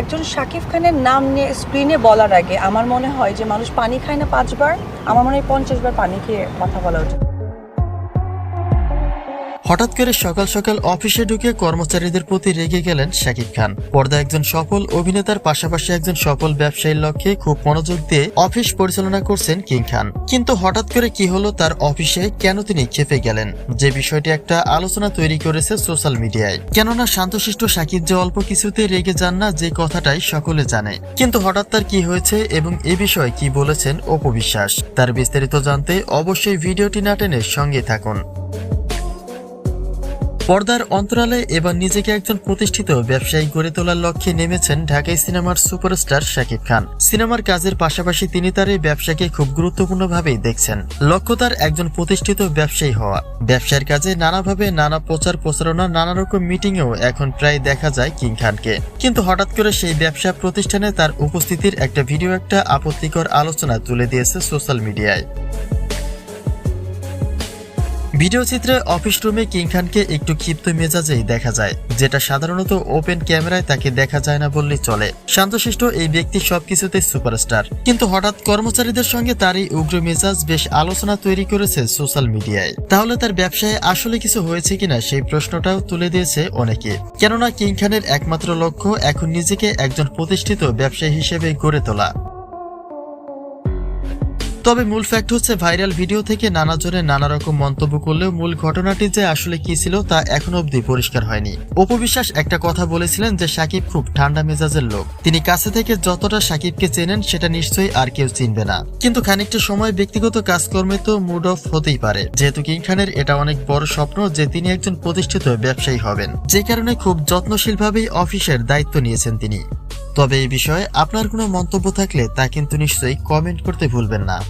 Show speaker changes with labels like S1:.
S1: একজন শাকিব খানের নাম নিয়ে স্ক্রিনে বলার আগে আমার মনে হয় যে মানুষ পানি খায় না পাঁচবার? আমার মনে হয় পঞ্চাশবার পানি খেয়ে কথা বলা উচিত।
S2: হঠাৎ করে সকাল সকাল অফিসে ঢুকে কর্মচারীদের প্রতি রেগে গেলেন শাকিব খান। পর্দা একজন সফল অভিনেতার পাশাপাশি একজন সফল ব্যবসায়ীর লক্ষ্যে খুব মনোযোগ দিয়ে অফিস পরিচালনা করছেন কিং খান। কিন্তু হঠাৎ করে কি হলো তার অফিসে কেন তিনি খেপে গেলেন? যে বিষয়টি একটা আলোচনা তৈরি করেছে সোশ্যাল মিডিয়ায়। কেননা শান্তশিষ্ট শাকিব যে অল্প কিছুতে রেগে যান না, যে কথাটাই সকলে জানে। কিন্তু হঠাৎ তার কি হয়েছে এবং এ বিষয়ে কি বলেছেন অপবিশ্বাস তার বিস্তারিত জানতে অবশ্যই ভিডিওটি না টেনে সঙ্গে থাকুন। পর্দার অন্তরালে এবার নিজেকে একজন প্রতিষ্ঠিত ব্যবসায়ী গড়ে তোলার লক্ষ্যে নেমেছেন ঢাকাই সিনেমার সুপারস্টার শাকিব খান। সিনেমার কাজের পাশাপাশি তিনি তার এই ব্যবসাকে খুব গুরুত্বপূর্ণভাবেই দেখছেন। লক্ষ্য তার একজন প্রতিষ্ঠিত ব্যবসায়ী হওয়া। ব্যবসার কাজে নানাভাবে নানা প্রচার প্রচারণা, নানা রকম মিটিংয়েও এখন প্রায় দেখা যায় কিং খানকে। কিন্তু হঠাৎ করে সেই ব্যবসা প্রতিষ্ঠানে তার উপস্থিতির একটা ভিডিও একটা আপত্তিকর আলোচনা তুলে দিয়েছে সোশ্যাল মিডিয়ায়। ভিডিও চিত্রে অফিস রুমে কিং খানকে একটু ক্ষিপ্ত মেজাজেই দেখা যায়, যেটা সাধারণত ওপেন ক্যামেরায় তাকে দেখা যায় না বললেই চলে। শান্তশিষ্ট এই ব্যক্তি সবকিছুতে সুপারস্টার। কিন্তু হঠাৎ কর্মচারীদের সঙ্গে তার এই উগ্র মেজাজ বেশ আলোচনা তৈরি করেছে সোশ্যাল মিডিয়ায়। তাহলে তার ব্যবসায় আসলে কিছু হয়েছে কিনা সেই প্রশ্নটাও তুলে দিয়েছে অনেকে। কেননা কিং খানের একমাত্র লক্ষ্য এখন নিজেকে একজন প্রতিষ্ঠিত ব্যবসায়ী হিসেবে গড়ে তোলা। তবে মূল ফ্যাক্ট হচ্ছে ভাইরাল ভিডিও থেকে নানা জনে নানা রকম মন্তব্য করলেও মূল ঘটনাটি যে আসলে কি ছিল তা এখনও অবধি পরিষ্কার হয়নি। অপবিশ্বাস একটা কথা বলেছিলেন যে সাকিব খুব ঠান্ডা মেজাজের লোক। তিনি কাছে থেকে যতটা সাকিবকে চেনেন সেটা নিশ্চয়ই আর কেউ চিনবে না। কিন্তু খানিকটা সময় ব্যক্তিগত কাজকর্মে তো মুড অফ হতেই পারে। যেহেতু কিং খানের এটা অনেক বড় স্বপ্ন যে তিনি একজন প্রতিষ্ঠিত ব্যবসায়ী হবেন। যে কারণে খুব যত্নশীলভাবেই অফিসের দায়িত্ব নিয়েছেন তিনি। তবে এই বিষয়ে আপনার কোনো মন্তব্য থাকলে তা কিন্তু নিশ্চয়ই কমেন্ট করতে ভুলবেন না।